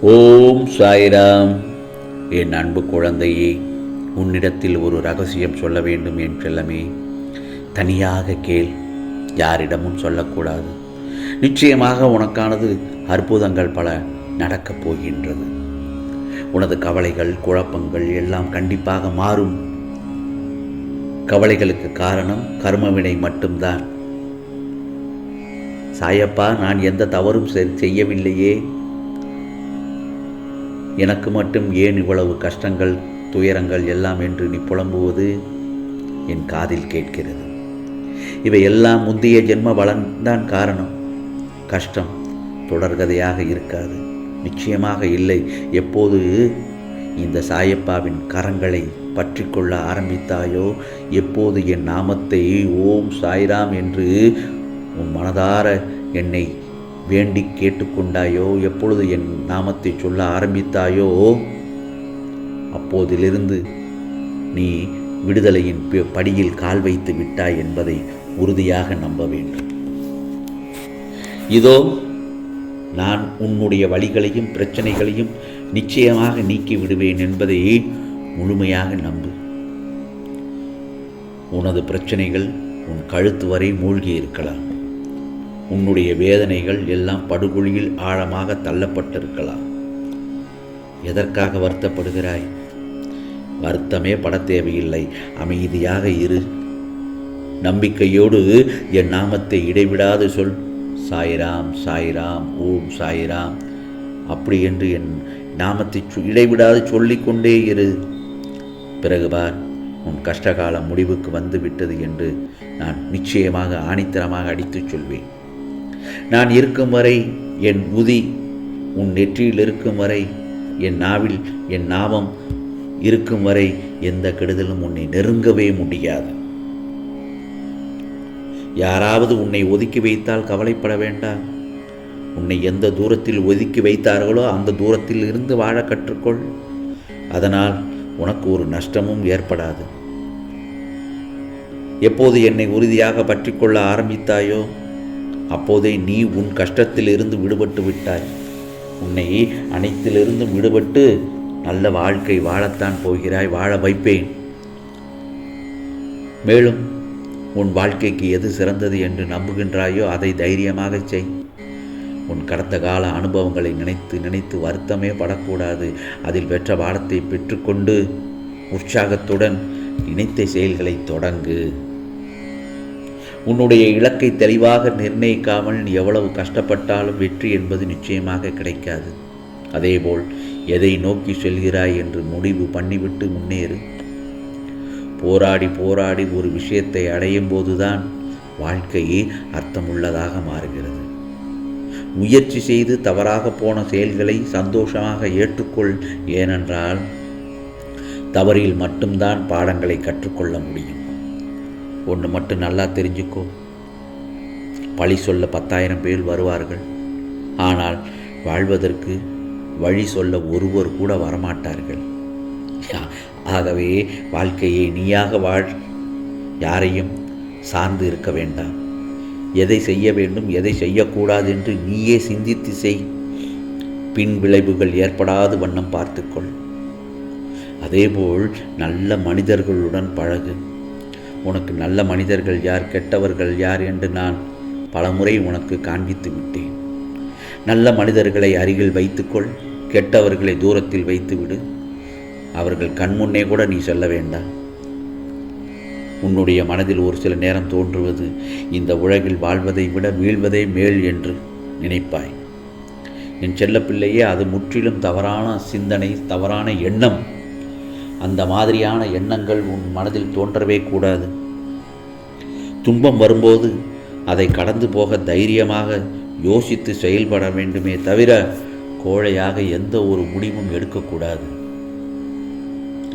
ஓம் சாய்ராம். என் அன்பு குழந்தையே உன்னிடத்தில் ஒரு ரகசியம் சொல்ல வேண்டும் என் செல்லமே. தனியாக கேள் யாரிடமும் சொல்லக்கூடாது. நிச்சயமாக உனக்கானது அற்புதங்கள் பல நடக்கப் போகின்றது. உனது கவலைகள் குழப்பங்கள் எல்லாம் கண்டிப்பாக மாறும். கவலைகளுக்கு காரணம் கர்மவினை மட்டும்தான். சாயப்பா நான் எந்த தவறும் செய்யவில்லையே. எனக்கு மட்டும் ஏன் இவ்வளவு கஷ்டங்கள் துயரங்கள் எல்லாம் என்று நீ புலம்புவது? என் காதில் கேட்கிறது. இவை எல்லாம் முந்தைய ஜென்ம வளன்தான் காரணம். கஷ்டம் தொடர்கதையாக இருக்காது. நிச்சயமாக இல்லை. எப்போது இந்த சாயப்பாவின் கரங்களை பற்றி கொள்ள ஆரம்பித்தாயோ எப்போது என் நாமத்தை ஓம் சாய்ராம் என்று உன் மனதார என்னை வேண்டி கேட்டுக்கொண்டாயோ? எப்பொழுது என் நாமத்தை சொல்ல ஆரம்பித்தாயோ? அப்போதிலிருந்து நீ விடுதலையின் படியில் கால் வைத்து விட்டாய் என்பதை உறுதியாக நம்ப வேண்டும். இதோ நான் உன்னுடைய வழிகளையும் பிரச்சனைகளையும் நிச்சயமாக நீக்கி விடுவேன் என்பதை முழுமையாக நம்பு. உனது பிரச்சனைகள் உன் கழுத்து வரை மூழ்கி இருக்கலாம். உன்னுடைய வேதனைகள் எல்லாம் படுகொழியில் ஆழமாக தள்ளப்பட்டிருக்கலாம். எதற்காக வருத்தப்படுகிறாய்? வருத்தமே பட தேவையில்லை. அமைதியாக இரு. நம்பிக்கையோடு என் நாமத்தை இடைவிடாது சொல். சாய்ராம் சாய்ராம் ஓம் சாய்ராம். அப்படி என்று என் நாமத்தை இடைவிடாது சொல்லிக்கொண்டே இரு. பிறகு பார் உன் கஷ்டகாலம் முடிவுக்கு வந்து விட்டது என்று நான் நிச்சயமாக ஆணித்தரமாக அடித்துச் சொல்வேன். நான் இருக்கும் வரை என் உதி உன் நெற்றியில் இருக்கும் வரை என் நாவில் என் நாமம் இருக்கும் வரை எந்த கெடுதலும் உன்னை நெருங்கவே முடியாது. யாராவது உன்னை ஒதுக்கி வைத்தால் கவலைப்பட வேண்டாம். உன்னை எந்த தூரத்தில் ஒதுக்கி வைத்தார்களோ அந்த தூரத்தில் இருந்து வாழ கற்றுக்கொள். அதனால் உனக்கு ஒரு நஷ்டமும் ஏற்படாது. எப்போது என்னை உறுதியாக பற்றிக்கொள்ள ஆரம்பித்தாயோ அப்போதே நீ உன் கஷ்டத்தில் இருந்து விடுபட்டு விட்டாய். உன்னை அனைத்திலிருந்தும் விடுபட்டு நல்ல வாழ்க்கை வாழத்தான் போகிறாய் வாழ வைப்பேன். மேலும் உன் வாழ்க்கைக்கு எது சிறந்தது என்று நம்புகின்றாயோ அதை தைரியமாக செய். உன் கடந்த கால அனுபவங்களை நினைத்து நினைத்து வருத்தமே படக்கூடாது. அதில் பெற்ற பாடத்தை பெற்றுக்கொண்டு உற்சாகத்துடன் நினைத்த செயல்களை தொடங்கு. உன்னுடைய இலக்கை தெளிவாக நிர்ணயிக்காமல் நீ எவ்வளவு கஷ்டப்பட்டாலும் வெற்றி என்பது நிச்சயமாக கிடைக்காது. அதேபோல் எதை நோக்கி செல்கிறாய் என்று முடிவு பண்ணிவிட்டு முன்னேறு. போராடி போராடி ஒரு விஷயத்தை அடையும் போதுதான் வாழ்க்கையே அர்த்தமுள்ளதாக மாறுகிறது. முயற்சி செய்து தவறாக போன செயல்களை சந்தோஷமாக ஏற்றுக்கொள் ஏனென்றால் தவறில் மட்டும்தான் பாடங்களை கற்றுக்கொள்ள முடியும். ஒன்று மட்டும் நல்லா தெரிஞ்சுக்கோ. பழி சொல்ல பத்தாயிரம் பேர் வருவார்கள். ஆனால் வாழ்வதற்கு வழி சொல்ல ஒருவர் கூட வரமாட்டார்கள். ஆகவே வாழ்க்கையை நீயாக வாழ் யாரையும் சார்ந்து இருக்க வேண்டாம். எதை செய்ய வேண்டும் எதை செய்யக்கூடாது என்று நீயே சிந்தித்து செய். பின் விளைவுகள் ஏற்படாது வண்ணம் பார்த்துக்கொள். அதேபோல் நல்ல மனிதர்களுடன் பழகு. உனக்கு நல்ல மனிதர்கள் யார் கெட்டவர்கள் யார் என்று நான் பலமுறை உனக்கு காண்பித்து விட்டேன். நல்ல மனிதர்களை அருகில் வைத்துக்கொள் கெட்டவர்களை தூரத்தில் வைத்துவிடு. அவர்கள் கண்முன்னே கூட நீ சொல்ல வேண்டாம். உன்னுடைய மனதில் ஒரு சில நேரம் தோன்றுவது இந்த உலகில் வாழ்வதை விட வீழ்வதே மேல் என்று நினைப்பாய். என் செல்லப்பிள்ளையே அது முற்றிலும் தவறான சிந்தனை தவறான எண்ணம். அந்த மாதிரியான எண்ணங்கள் உன் மனதில் தோன்றவே கூடாது. துன்பம் வரும்போது அதை கடந்து போக தைரியமாக யோசித்து செயல்பட வேண்டுமே தவிர கோழையாக எந்த ஒரு முடிவும் எடுக்கக்கூடாது.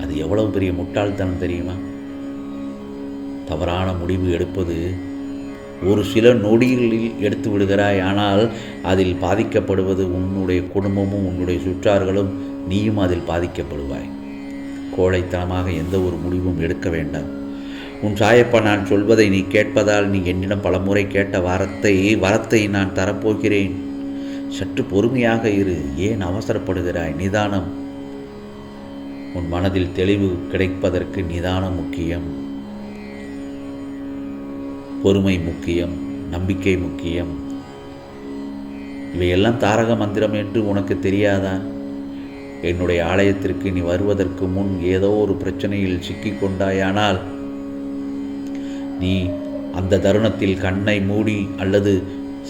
அது எவ்வளவு பெரிய முட்டாள்தனம் தெரியுமா? தவறான முடிவு எடுப்பது ஒரு சில நொடிகளில் எடுத்து விடுகிறாய் ஆனால் அதில் பாதிக்கப்படுவது உன்னுடைய குடும்பமும் உன்னுடைய சுற்றார்களும் நீயும் அதில் பாதிக்கப்படுவாய். கோழைத்தனமாக எந்த ஒரு முடிவும் எடுக்க வேண்டாம். உன் சாயப்பா நான் சொல்வதை நீ கேட்பதால் நீ என்னிடம் பலமுறை கேட்ட வாரத்தை வரத்தை நான் தரப்போகிறேன். சற்று பொறுமையாக இரு ஏன் அவசரப்படுகிறாய்? நிதானம். உன் மனதில் தெளிவு கிடைப்பதற்கு நிதானம் முக்கியம். பொறுமை முக்கியம் நம்பிக்கை முக்கியம். இவையெல்லாம் தாரக மந்திரம் என்று உனக்கு தெரியாதா? என்னுடைய ஆலயத்திற்கு நீ வருவதற்கு முன் ஏதோ ஒரு பிரச்சனையில் சிக்கிக்கொண்டாயானால் நீ அந்த தருணத்தில் கண்ணை மூடி அல்லது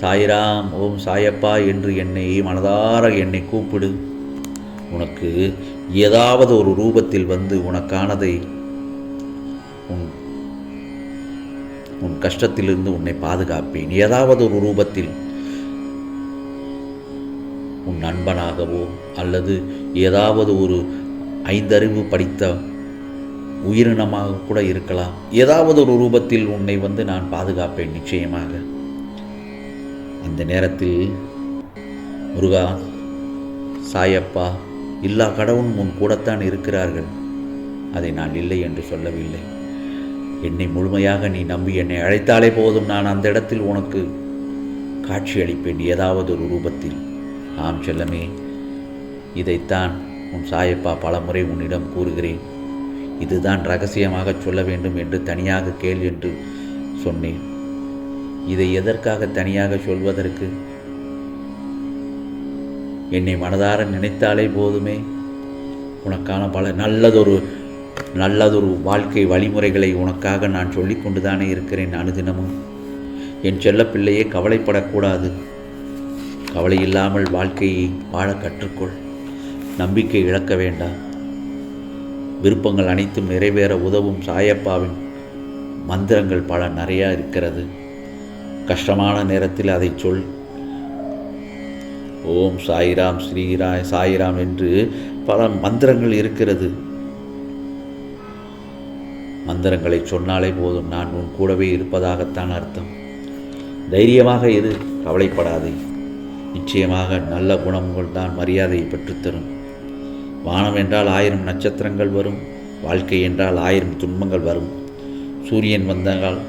சாய்ராம் ஓம் சாயப்பா என்று என்னை மனதார என்னை கூப்பிடு. உனக்கு ஏதாவது ஒரு ரூபத்தில் வந்து உனக்கானதை உன் உன் கஷ்டத்திலிருந்து உன்னை பாதுகாப்பேன். ஏதாவது ஒரு ரூபத்தில் உன் நண்பனாகவோ அல்லது ஏதாவது ஒரு ஐந்தறிவு படித்த உயிரினமாக கூட இருக்கலாம். ஏதாவது ஒரு ரூபத்தில் உன்னை வந்து நான் பாதுகாப்பேன் நிச்சயமாக. அந்த நேரத்தில் முருகா சாயப்பா எல்லா கடவுளும் உன் கூடத்தான் இருக்கிறார்கள். அதை நான் இல்லை என்று சொல்லவில்லை. என்னை முழுமையாக நீ நம்பி என்னை அழைத்தாலே போதும். நான் அந்த இடத்தில் உனக்கு காட்சி அளிப்பேன் ஏதாவது ஒரு ரூபத்தில். ஆம் செல்லமே இதைத்தான் உன் சாயப்பா பலமுறை உன்னிடம் கூறுகிறேன். இதுதான் ரகசியமாக சொல்ல வேண்டும் என்று தனியாக கேள் என்று சொன்னேன். இதை எதற்காக தனியாக சொல்வதற்கு? என்னை மனதார நினைத்தாலே போதுமே. உனக்கான பல நல்லதொரு நல்லதொரு வாழ்க்கை வழிமுறைகளை உனக்காக நான் சொல்லிக் கொண்டுதானே இருக்கிறேன் அனுதினமும். என் செல்லப்பிள்ளையே கவலைப்படக்கூடாது. கவலை இல்லாமல் வாழ்க்கையை வாழ கற்றுக்கொள். நம்பிக்கை இழக்க வேண்டாம். விருப்பங்கள் அனைத்தும் நிறைவேற உதவும் சாயப்பாவின் மந்திரங்கள் பல நிறையா இருக்கிறது. கஷ்டமான நேரத்தில் அதை சொல். ஓம் சாய்ராம் ஸ்ரீராய் சாய்ராம் என்று பல மந்திரங்கள் இருக்கிறது. மந்திரங்களை சொன்னாலே போதும். நான் உன் கூடவே இருப்பதாகத்தான் அர்த்தம். தைரியமாக இரு. கவலைப்படாதே. நிச்சயமாக நல்ல குணங்கள் தான் மரியாதையை பெற்றுத்தரும். வானம் என்றால் ஆயிரம் நட்சத்திரங்கள் வரும் வாழ்க்கை என்றால் ஆயிரம் துன்பங்கள் வரும். சூரியன் வந்தால்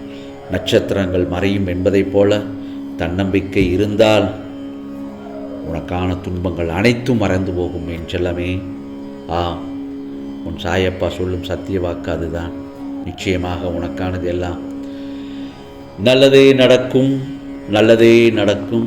நட்சத்திரங்கள் மறையும் என்பதைப் போல தன்னம்பிக்கை இருந்தால் உனக்கான துன்பங்கள் அனைத்தும் மறந்து போகும் என் செல்லமே. ஆ உன் சாயப்பா சொல்லும் சத்திய வாக்கு அதுதான். நிச்சயமாக உனக்கானது எல்லாம் நல்லதே நடக்கும் நல்லதே நடக்கும்.